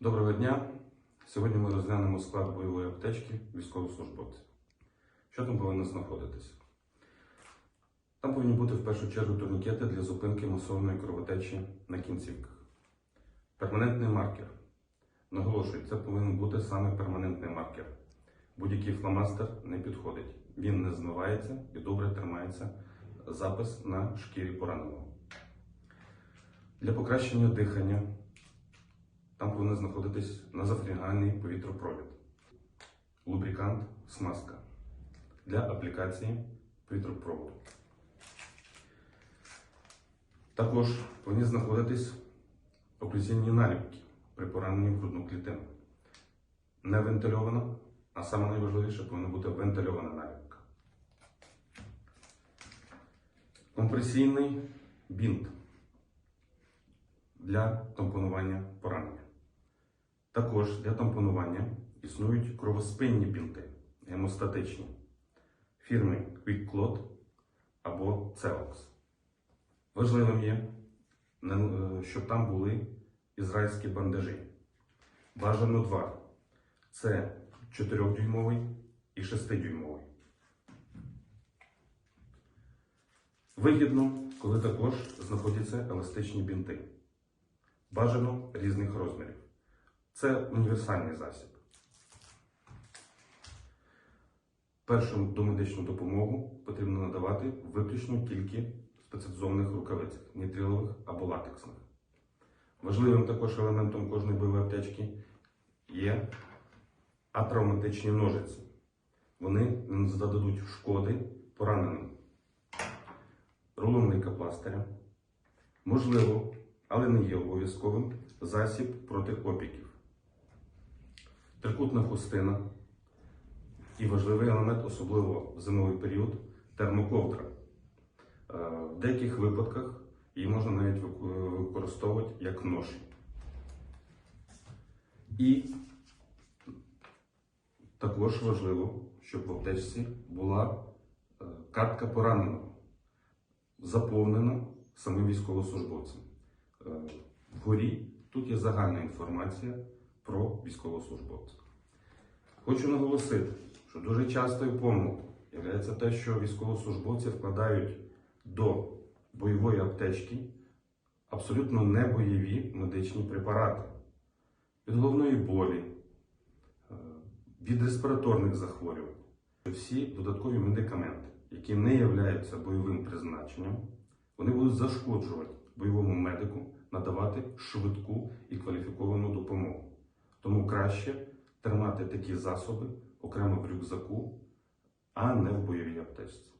Доброго дня! Сьогодні ми розглянемо склад бойової аптечки військовослужбовців. Що там повинно знаходитися? Там повинні бути в першу чергу турнікети для зупинки масовної кровотечі на кінцівках. Перманентний маркер. Наголошую, це повинен бути саме перманентний маркер. Будь-який фломастер не підходить. Він не змивається і добре тримається запис на шкірі пораненого. Для покращення дихання там повинен знаходитись назофрігальний повітропровід, лубрикант, смазка для аплікації повітропроводу. Також повинні знаходитись оклюзійні наліпки при пораненні в грудну клітину. Не вентильована, а саме найважливіше повинна бути вентильована наліпка. Компресійний бінт для тампонування поранення. Також для тампонування існують кровоспинні бінти, гемостатичні фірми QuickClot або Celox. Важливим є, щоб там були ізраїльські бандажі. Бажано два. Це 4-дюймовий і 6-дюймовий. Вигідно, коли також знаходяться еластичні бінти. Бажано різних розмірів. Це універсальний засіб. Першу домедичну допомогу потрібно надавати виключно тільки спеціалізованих рукавицях, нітрилових або латексних. Важливим також елементом кожної бойової аптечки є атравматичні ножиці. Вони не зададуть шкоди пораненим. Рулон лейкопластиря. Можливо, але не є обов'язковим засіб проти опіків. Трикутна хустина і важливий елемент, особливо в зимовий період термоковдра. Е, В деяких випадках її можна навіть використовувати як ноші. І також важливо, щоб в аптечці була е, картка пораненого, заповнена самим військовослужбовцем. Е, Вгорі тут є загальна інформація про військовослужбовця. Хочу наголосити, що дуже частою помилкою є те, що військовослужбовці вкладають до бойової аптечки абсолютно не бойові медичні препарати від головної болі, е, від респіраторних захворювань. Всі додаткові медикаменти, які не являються бойовим призначенням, вони будуть зашкоджувати бойовому медику надавати швидку і кваліфіковану допомогу. Тому краще тримати такі засоби окремо в рюкзаку, а не в бойовій аптечці.